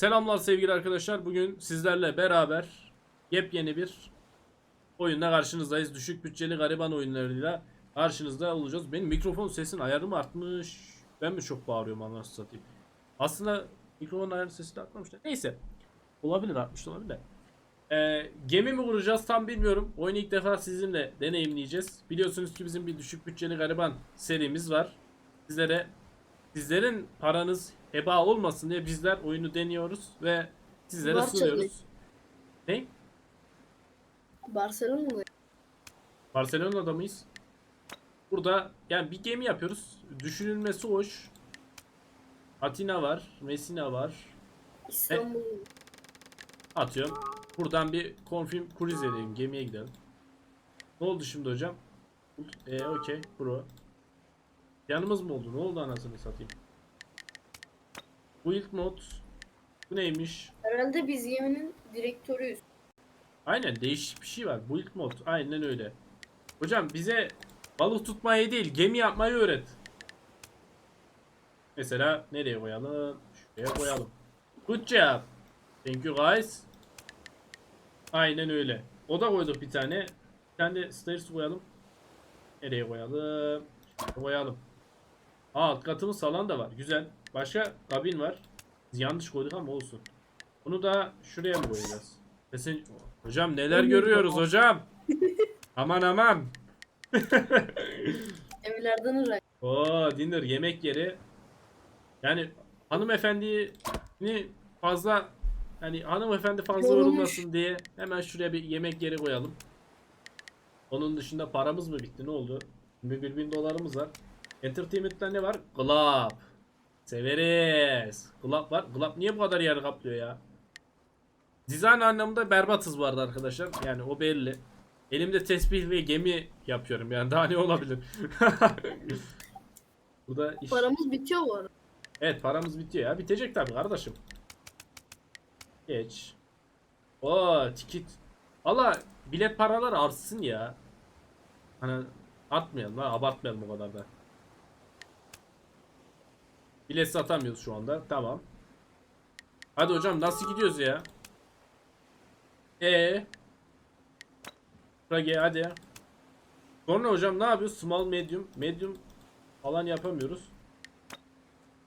Selamlar sevgili arkadaşlar. Bugün sizlerle beraber yepyeni bir oyunla karşınızdayız. Düşük bütçeli gariban oyunlarıyla karşınızda olacağız. Benim mikrofon sesin ayarı mı artmış? Ben mi çok bağırıyorum anasını satayım? Aslında mikrofon ayarı sesi de artmamış. Neyse. Olabilir artmış olabilir. de. Ee, gemi mi kuracağız tam bilmiyorum. Oyunu ilk defa sizinle deneyimleyeceğiz. Biliyorsunuz ki bizim bir düşük bütçeli gariban serimiz var. Sizlere sizlerin paranız heba olmasın diye bizler oyunu deniyoruz ve sizlere Barça sunuyoruz. Ne? Barcelona'da Barcelona'da mıyız? Burada yani bir gemi yapıyoruz. Düşünülmesi hoş. Atina var, Messina var. İstanbul Atıyorum. Buradan bir confirm cruise edelim. Gemiye gidelim. Ne oldu şimdi hocam? E okey. Pro. Yanımız mı oldu? Ne oldu anasını satayım? Build mod. Bu neymiş? herhalde biz geminin direktörüyüz. Aynen değişik bir şey var. Build mod. Aynen öyle. Hocam bize balık tutmayı değil gemi yapmayı öğret. Mesela nereye koyalım? Şuraya koyalım. Good job. Thank you guys. Aynen öyle. Oda koyduk bir tane. Bir tane de stairs koyalım. Nereye koyalım? Şuraya koyalım. Aa alt katımız salon da var. Güzel. Başka kabin var. Yanlış koyduk ama olsun. Bunu da şuraya mı koyacağız? Kesin... Hocam neler görüyoruz hocam? aman aman. Evlerden ırak. Oo dinner yemek yeri. Yani hanımefendini fazla hani hanımefendi fazla Yorulmuş. yorulmasın diye hemen şuraya bir yemek yeri koyalım. Onun dışında paramız mı bitti ne oldu? 21 bin dolarımız var. Entertainment'ta ne var? Club. Severiz. Club var. Club niye bu kadar yer kaplıyor ya? Dizayn anlamında berbatız bu arada arkadaşlar. Yani o belli. Elimde tesbih ve gemi yapıyorum yani daha ne olabilir? Burada iş... Paramız bitiyor bu arada. Evet paramız bitiyor ya. Bitecek tabii kardeşim. Geç. Oo tiket. Valla bilet paraları artsın ya. Hani artmayalım ha abartmayalım o kadar da. Bilet satamıyoruz şu anda. Tamam. Hadi hocam nasıl gidiyoruz ya? Ee. Prage hadi ya. Sonra hocam ne yapıyoruz? Small, medium, medium falan yapamıyoruz.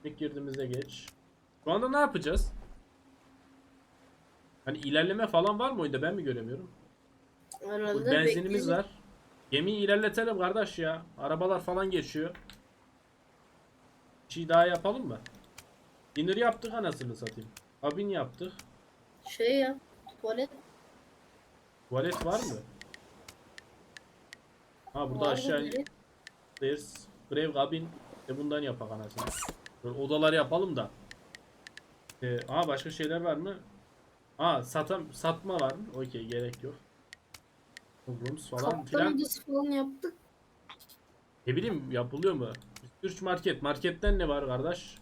İlk girdiğimizde geç. Şu anda ne yapacağız? Hani ilerleme falan var mı oyunda ben mi göremiyorum? Herhalde benzinimiz bekleyelim. var. Gemiyi ilerletelim kardeş ya. Arabalar falan geçiyor. Şey daha yapalım mı? Dinner yaptık anasını satayım. Kabin yaptık. Şey ya. Tuvalet. Tuvalet var mı? Ha burada var aşağı direkt? Stairs, Grave Cabin de bundan yapak anasını. Böyle odalar yapalım da. Ee, aa başka şeyler var mı? Aa satam satma var mı? Okey gerek yok. Rooms falan Kaptan filan. odası falan yaptık. Ne bileyim yapılıyor mu? Türk market. Marketten ne var kardeş?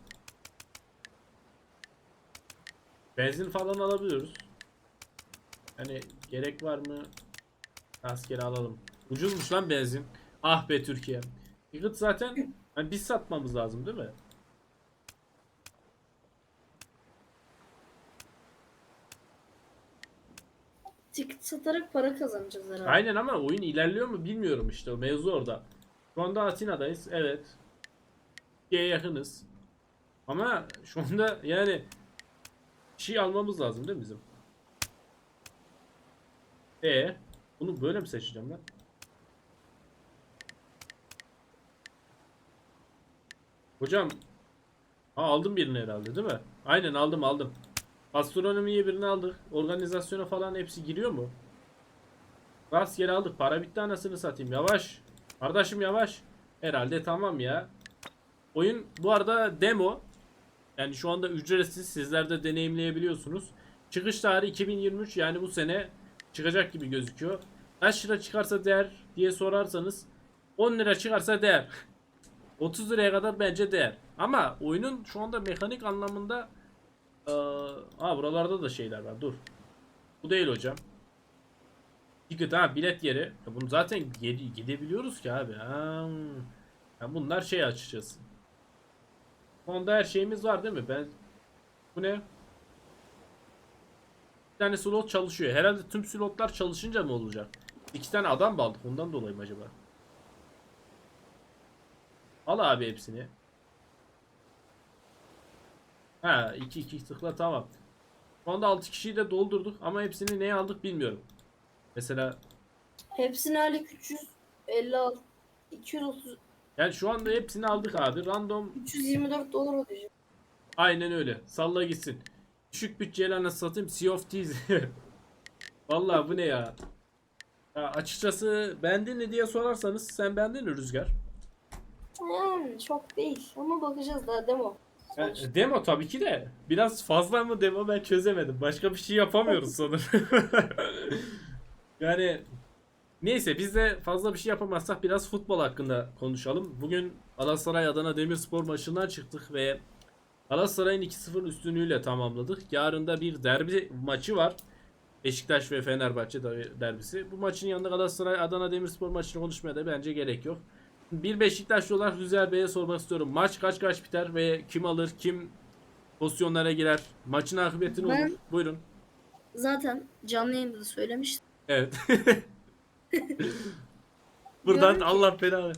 Benzin falan alabiliyoruz. Hani gerek var mı? Rastgele alalım. Ucuzmuş lan benzin. Ah be Türkiye. Yakıt zaten hani biz satmamız lazım değil mi? Ticket satarak para kazanacağız herhalde. Aynen ama oyun ilerliyor mu bilmiyorum işte o mevzu orada. Şu anda Atina'dayız evet. Türkiye'ye yakınız. Ama şu anda yani şey almamız lazım değil mi bizim? E bunu böyle mi seçeceğim ben? Hocam ha, aldım birini herhalde değil mi? Aynen aldım aldım. Astronomiye birini aldık. Organizasyona falan hepsi giriyor mu? Rastgele aldık. Para bitti anasını satayım. Yavaş. Kardeşim yavaş. Herhalde tamam ya. Oyun bu arada demo. Yani şu anda ücretsiz. Sizler de deneyimleyebiliyorsunuz. Çıkış tarihi 2023 yani bu sene çıkacak gibi gözüküyor. Kaç lira çıkarsa değer diye sorarsanız 10 lira çıkarsa değer. 30 liraya kadar bence değer. Ama oyunun şu anda mekanik anlamında eee aa buralarda da şeyler var. Dur. Bu değil hocam. Ticket ha bilet yeri. Ya bunu zaten gide- gidebiliyoruz ki abi. Ha. Ya bunlar şey açacağız. Onda her şeyimiz var değil mi? Ben bu ne? tane slot çalışıyor. Herhalde tüm slotlar çalışınca mı olacak? İki tane adam aldık? Ondan dolayı mı acaba? Al abi hepsini. Ha 2 2 tıkla tamam. Şu anda 6 kişiyi de doldurduk ama hepsini neye aldık bilmiyorum. Mesela Hepsini hali 356 230 yani şu anda hepsini aldık abi. Random 324 dolar ödeyeceğim. aynen öyle. Salla gitsin. Düşük bütçeyle nasıl satayım? Sea of Thieves. Vallahi bu ne ya? ya? Açıkçası beğendin mi diye sorarsanız sen beğendin mi Rüzgar? Yani çok değil ama bakacağız daha demo. Sonuçta. demo tabii ki de. Biraz fazla mı demo ben çözemedim. Başka bir şey yapamıyoruz sanırım. yani neyse biz de fazla bir şey yapamazsak biraz futbol hakkında konuşalım. Bugün Galatasaray Adana Demirspor maçından çıktık ve Galatasaray'ın 2-0 üstünlüğüyle tamamladık. Yarın da bir derbi maçı var. Beşiktaş ve Fenerbahçe der- derbisi. Bu maçın yanında Galatasaray Adana Demirspor maçını konuşmaya da bence gerek yok. Bir Beşiktaşlı olarak Rüzgar Bey'e sormak istiyorum. Maç kaç kaç biter ve kim alır, kim pozisyonlara girer? Maçın akıbeti ne Ben- olur? Buyurun. Zaten canlı yayında da söylemiştim. Evet. Buradan Diyorum ki- Allah belanı.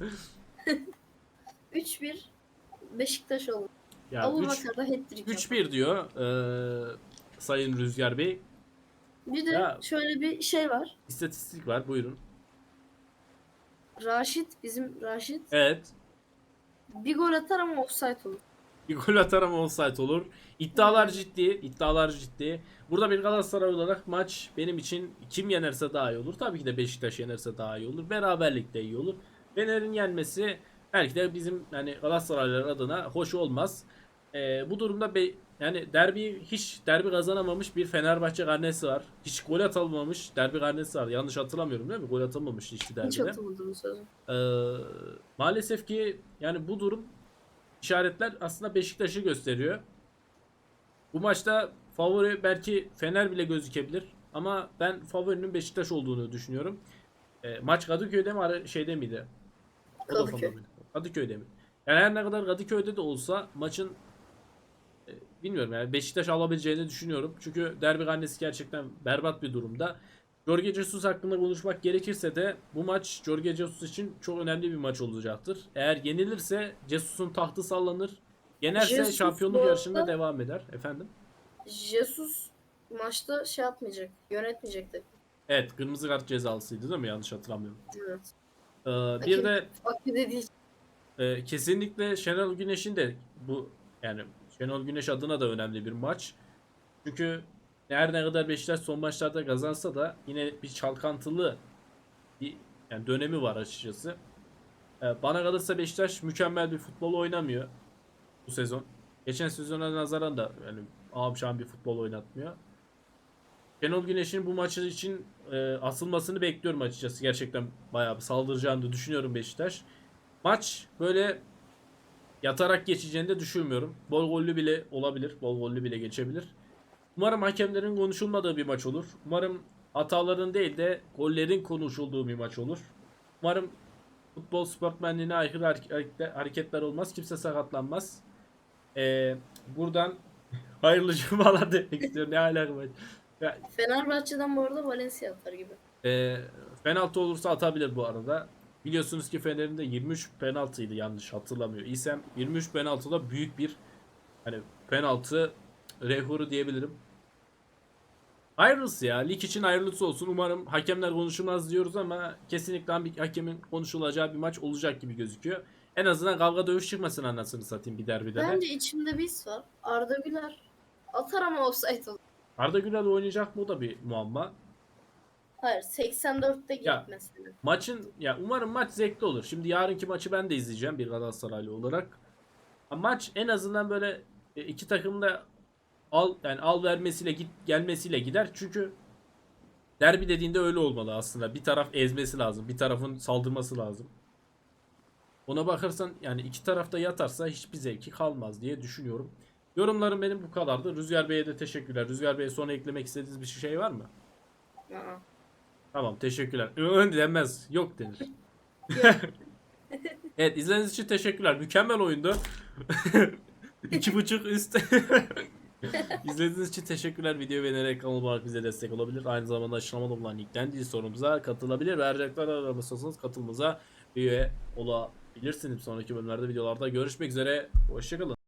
3-1 Beşiktaş olur. Ya Abu 3 Bakar da hat-trick yapar. 3-1 diyor eee, Sayın Rüzgar Bey. Bir de Ya- şöyle bir şey var. İstatistik var. Buyurun. Raşit bizim Raşit Evet. bir gol atar ama offside olur. Bir gol atar ama offside olur. İddialar ciddi. iddialar ciddi. Burada bir Galatasaray olarak maç benim için kim yenerse daha iyi olur. Tabii ki de Beşiktaş yenerse daha iyi olur. Beraberlik de iyi olur. Fener'in yenmesi belki de bizim yani Galatasaraylılar adına hoş olmaz. Ee, bu durumda be, yani derbi hiç derbi kazanamamış bir Fenerbahçe karnesi var. Hiç gol atılmamış derbi karnesi var. Yanlış hatırlamıyorum değil mi? Gol atılmamış hiçbir Hiç derbide. atamadım sözü. Ee, maalesef ki yani bu durum işaretler aslında Beşiktaş'ı gösteriyor. Bu maçta favori belki Fener bile gözükebilir ama ben favorinin Beşiktaş olduğunu düşünüyorum. Ee, maç Kadıköy'de mi şeyde miydi? Kadıköy. Kadıköy'de mi? Yani her ne kadar Kadıköy'de de olsa maçın e, bilmiyorum yani Beşiktaş alabileceğini düşünüyorum. Çünkü derbi karnesi gerçekten berbat bir durumda. Jorge Jesus hakkında konuşmak gerekirse de bu maç Jorge Jesus için çok önemli bir maç olacaktır. Eğer yenilirse Jesus'un tahtı sallanır. Yenerse Jesus şampiyonluk bu yarışında arada- devam eder. Efendim? Jesus maçta şey yapmayacak. Yönetmeyecek de. Evet kırmızı kart cezalısıydı değil mi? Yanlış hatırlamıyorum. Evet. Ee, bir de e, kesinlikle Şenol Güneş'in de bu yani Şenol Güneş adına da önemli bir maç. Çünkü her ne kadar Beşiktaş son maçlarda kazansa da yine bir çalkantılı bir yani dönemi var açıkçası. Ee, bana kalırsa Beşiktaş mükemmel bir futbol oynamıyor bu sezon. Geçen sezona nazaran da yani ağam bir futbol oynatmıyor. Şenol Güneş'in bu maçı için e, asılmasını bekliyorum açıkçası. Gerçekten bayağı bir saldıracağını düşünüyorum Beşiktaş. Maç böyle yatarak geçeceğini de düşünmüyorum. Bol gollü bile olabilir. Bol gollü bile geçebilir. Umarım hakemlerin konuşulmadığı bir maç olur. Umarım hataların değil de gollerin konuşulduğu bir maç olur. Umarım futbol sportmenliğine aykırı hareke- hareketler olmaz. Kimse sakatlanmaz. Ee, buradan hayırlı cumalar demek istiyorum. Ne alaka var? Fenerbahçe'den bu arada Valencia atar gibi. e, penaltı olursa atabilir bu arada. Biliyorsunuz ki Fener'in de 23 penaltıydı yanlış hatırlamıyor. İsem 23 penaltıda büyük bir hani penaltı rekoru diyebilirim. Hayırlısı ya. Lig için hayırlısı olsun. Umarım hakemler konuşulmaz diyoruz ama kesinlikle bir hakemin konuşulacağı bir maç olacak gibi gözüküyor. En azından kavga dövüş çıkmasın anasını satayım bir derbide de. Bence içimde bir his var. Arda Güler atar ama offside olur. Arda Güler oynayacak mı o da bir muamma. Hayır 84'te Ya. git mesela. Maçın ya umarım maç zevkli olur. Şimdi yarınki maçı ben de izleyeceğim bir Galatasaraylı olarak. Maç en azından böyle e, iki takım da al yani al vermesiyle git gelmesiyle gider. Çünkü derbi dediğinde öyle olmalı aslında. Bir taraf ezmesi lazım, bir tarafın saldırması lazım. Ona bakarsan yani iki tarafta yatarsa hiçbir zevki kalmaz diye düşünüyorum. Yorumlarım benim bu kadardı. Rüzgar Bey'e de teşekkürler. Rüzgar Bey'e sonra eklemek istediğiniz bir şey var mı? Aa. Tamam teşekkürler. Ön denmez. Yok denir. Evet izlediğiniz için teşekkürler. Mükemmel oyundu. İki buçuk üst. İzlediğiniz için teşekkürler. Videoyu beğenerek kanal olarak bize destek olabilir. Aynı zamanda aşağıda bulunan linkten dil sorumuza katılabilir. Ve ayrıca aramışsanız katılımıza üye olabilirsiniz. Sonraki bölümlerde videolarda görüşmek üzere. Hoşçakalın.